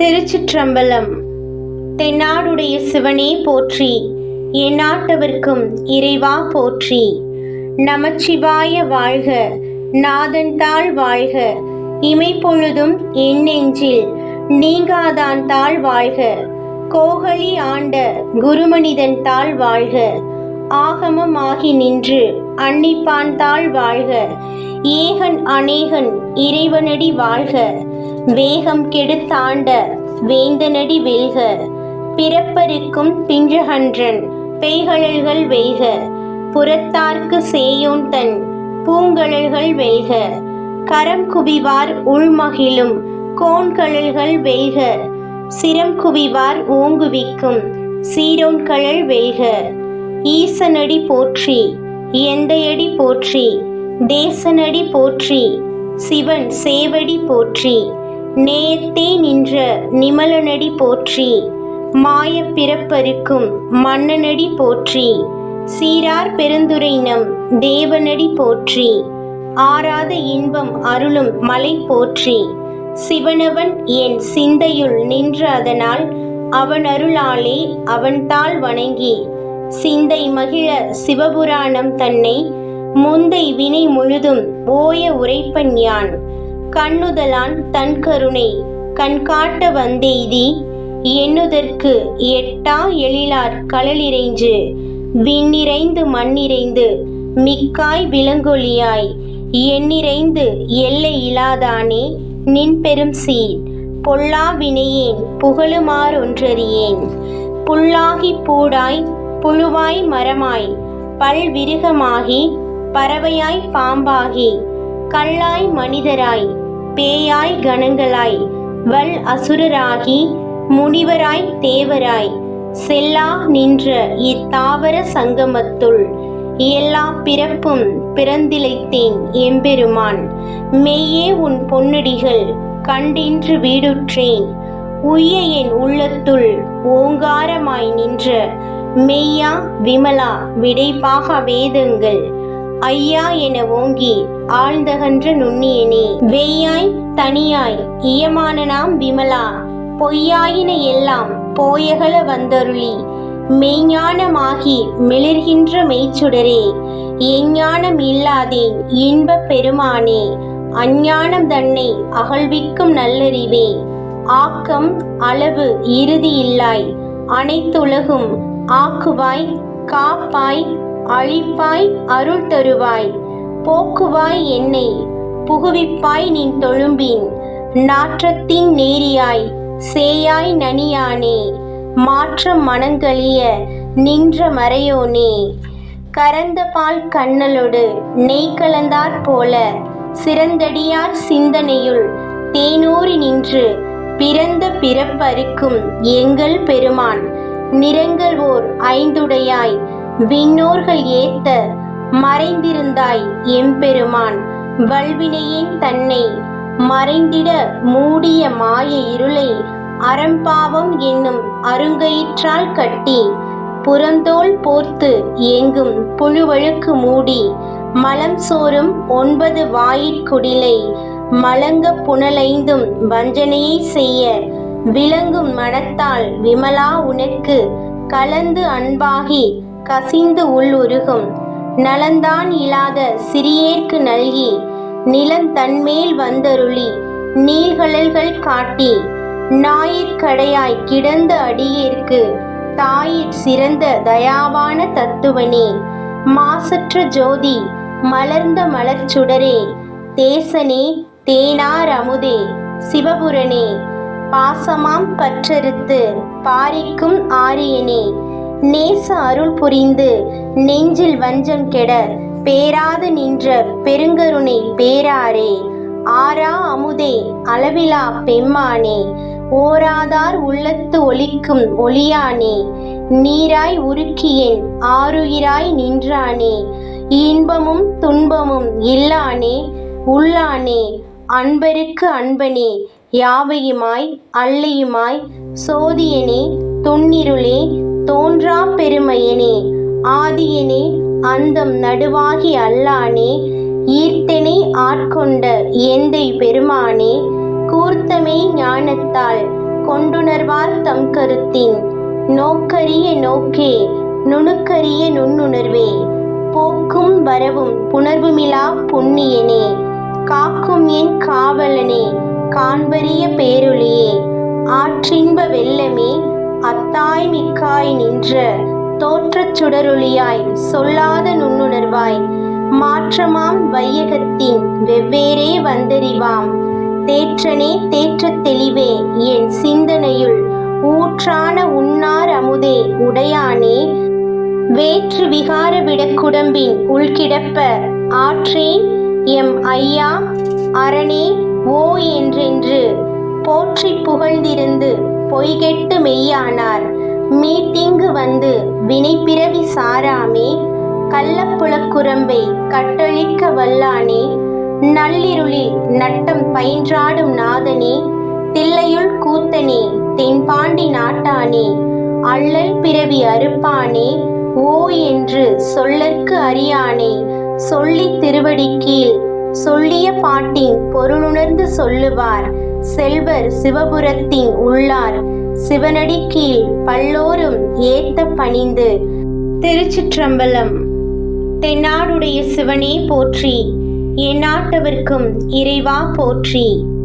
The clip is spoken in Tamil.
திருச்சிற்றம்பலம். தென்னாடுடைய சிவனே போற்றி எந்நாட்டவர்க்கும் இறைவா போற்றி. நமச்சிவாய வாழ்க நாதன்தாள் வாழ்க இமைப்பொழுதும் என் நெஞ்சில் நீங்காதான் தாள் வாழ்க. கோகலி ஆண்ட குருமனிதன் தாள் வாழ்க ஆகமமாகி நின்று அன்னிப்பான் தாள் வாழ்க. ஏகன் அநேகன் இறைவனடி வாழ்க. வேகம் கெடுத்தாண்ட வேந்தனடி வெல்க பிறப்பருக்கும் பிஞ்சகன்றன் பெய்கழல்கள் வெல்க புறத்தார்க்கு சேயோன் தன் பூங்கழல்கள் வெல்க கரம் குவிவார் உள்மகிழும் கோண்கழல்கள் வெல்க சிரம் குவிவார் ஓங்குவிக்கும் சீரோன்கழல் வெல்க ஈசனடி போற்றி எந்தையடி போற்றி தேசனடி போற்றி சிவன் சேவடி போற்றி. நேத்தே நின்ற நிமலனடி போற்றி மாய பிறப்பருக்கும் மன்னனடி போற்றி சீரார் பெருந்துரைனம் தேவனடி போற்றி ஆராத இன்பம் அருளும் மலை போற்றி சிவனவன் என் சிந்தையுள் நின்ற அதனால் அவன் அருளாலே அவன்தாள் வணங்கி சிந்தை மகிழ சிவபுராணம் தன்னை முந்தை வினை முழுதும் ஓய உரைப்பன் யான். கண்ணுதலான் தன் கருணை கண்காட்ட வந்தெய்தி எண்ணுதற்கு எட்டா எழிலார் களலிறைஞ்சு விண்ணிறைந்து மண்ணிறைந்து மிக்காய் விலங்கொலியாய் எண்ணிறைந்து எல்லை இலாதானே நின் பெரும் சீர் பொல்லா வினையேன் புகழுமாறொன்றறியேன் புல்லாகி பூடாய் புழுவாய் மரமாய் பல்விருகமாகி பறவையாய் பாம்பாகி கல்லாய் மனிதராய் பேயாய் கணங்களாய். வல் அசுரராகி முனிவராய் தேவராய். செல்லா நின்ற இத்தாவர சங்கமத்துள். எல்லா பிறப்பும் பிறந்திழைத்தேன் எம்பெருமான். மெய்யே உன் பொன்னடிகள் கண்டின்று வீடுற்றேன். உய்ய என் உள்ளத்துள் ஓங்காரமாய் நின்ற. மெய்யா விமலா விடைபாக வேதங்கள். ஐயா என ஓங்கி ஆழ்ந்தகன்ற நுண்ணியனே வெய்யாய் தனியாய் இயமானனாம் விமலா பொய்யாயின எல்லாம் போயகல வந்தருளி மெய்ஞானமாகி மிளிர்கின்ற மெய்ச்சுடரே எஞ்ஞானம் இல்லாதேன் இன்பப் பெருமானே அஞ்ஞானம் தன்னை அகழ்விக்கும் நல்லறிவே ஆக்கம் அளவு இறுதி இல்லாய் அனைத்துலகும் ஆக்குவாய் காப்பாய் அழிப்பாய் அருள் தருவாய். போக்குவாய் என்னை புகுவிப்பாய் நின் தொழும்பின். நாற்றத்தின் நேரியாய் சேயாய் நனியானே. மாற்றம் மனங்களிய நின்ற மறையோனே. கரந்த பால் கண்ணலொடு நெய் கலந்தாற் போல சிறந்தடியார் சிந்தனையுள் தேனூறி நின்று பிறந்த பிறப்பறுக்கும் எங்கள் பெருமான். நிறங்கள் ஓர் ஐந்துடையாய் விண்ணோர்கள் ஏத்த மறைந்திருந்தாய் எம்பெருமான். வல்வினையின் தன்னை மறைந்திட மூடிய மாய இருளை அறம்பாவம் என்னும் அருங்கயிற்றால் கட்டி புறந்தோல் போர்த்து எங்கும் புழுவழுக்கு மூடி மலம் சோறும் ஒன்பது வாயிற்குடிலை மலங்க புனலைந்தும் வஞ்சனையை செய்ய விளங்கும் மனத்தால் விமலா உனக்கு கலந்து அன்பாகி கசிந்து உள்ளுருகும் நலந்தான் இல்லாத சிறியேற்கு நல்கி. நிலம் தன்மேல் வந்தருளி. நீள்கழல்கள் காட்டி. ஞாயிற்கடையாய் கிடந்த அடியேற்கு. தாயிற் சிறந்த தயாவான தத்துவனே. மாசற்ற ஜோதி மலர்ந்த மலர்ச்சுடரே தேசனே தேனார் அமுதே. சிவபுரனே. பாசமாம் பற்றறுத்து பாரிக்கும் ஆரியனே. நேச அருள் புரிந்து நெஞ்சில் வஞ்சம் கெடர் பேராது நின்ற பெருங்கருணை பேராரே. ஆரா அமுதே அளவிலா பெம்மானே. ஓராதார் உள்ளத்து ஒலிக்கும் ஒளியானே. நீராய் உருக்கியேன் ஆருயிராய் நின்றானே. இன்பமும் துன்பமும் இல்லானே உள்ளானே. அன்பருக்கு அன்பனே யாவையுமாய் அல்லையுமாய் சோதியனே துன்னிருளே. தோன்றா பெருமையனே ஆதியனே அந்தம் நடுவாகி அல்லானே ஈர்த்தனை ஆட்கொண்ட எந்தை பெருமானே கூர்த்தமே ஞானத்தால் கொண்டுணர்வார் தம் கருத்தின். நோக்கரிய நோக்கே நுணுக்கரிய நுண்ணுணர்வே போக்கும் வரவும் புணர்வுமிலா புண்ணியனே காக்கும் என் காவலனே காண்பரிய பேருளியே அத்தாய் மிக்காய் நின்ற தோற்றச் சுடரொளியாய் சொல்லாத நுண்ணுணர்வாய் மாற்றமாம் வையகத்தின் வெவ்வேறே வந்தறிவாம். தேற்றனே தேற்றத் தெளிவே என் சிந்தனையுள் ஊற்றான உன்னார் அமுதே உடையானே. வேற்று விகார விடக்குடம்பின் உள்கிடப்ப ஆற்றேன் எம் ஐயா அரணே ஓ என்றென்று போற்றி புகழ்ந்திருந்து பொய்கெட்டு மெய்யானார். மீட்டிங்கு வந்து வினைப்பிறவி சாராமே கள்ளப்புலக்குரம்பை கட்டழிக்க வல்லானே நள்ளிருளில் நட்டம் பயின்றாடும் நாதனே தில்லையுள் கூத்தனே தென்பாண்டி நாட்டானே அள்ளல் பிறவி அறுப்பானே ஓ என்று சொல்லற்கு அறியானே சொல்லி திருவடிக்கீழ் சொல்லிய பாட்டின் பொருளுணர்ந்து சொல்லுவார். செல்வர் சிவபுரத்தின் உள்ளார். சிவனடி கீழ் பல்லோரும் ஏத்த பணிந்து. திருச்சிற்றம்பலம். தென்னாடுடைய சிவனே போற்றி. எந்நாட்டவர்க்கும் இறைவா போற்றி.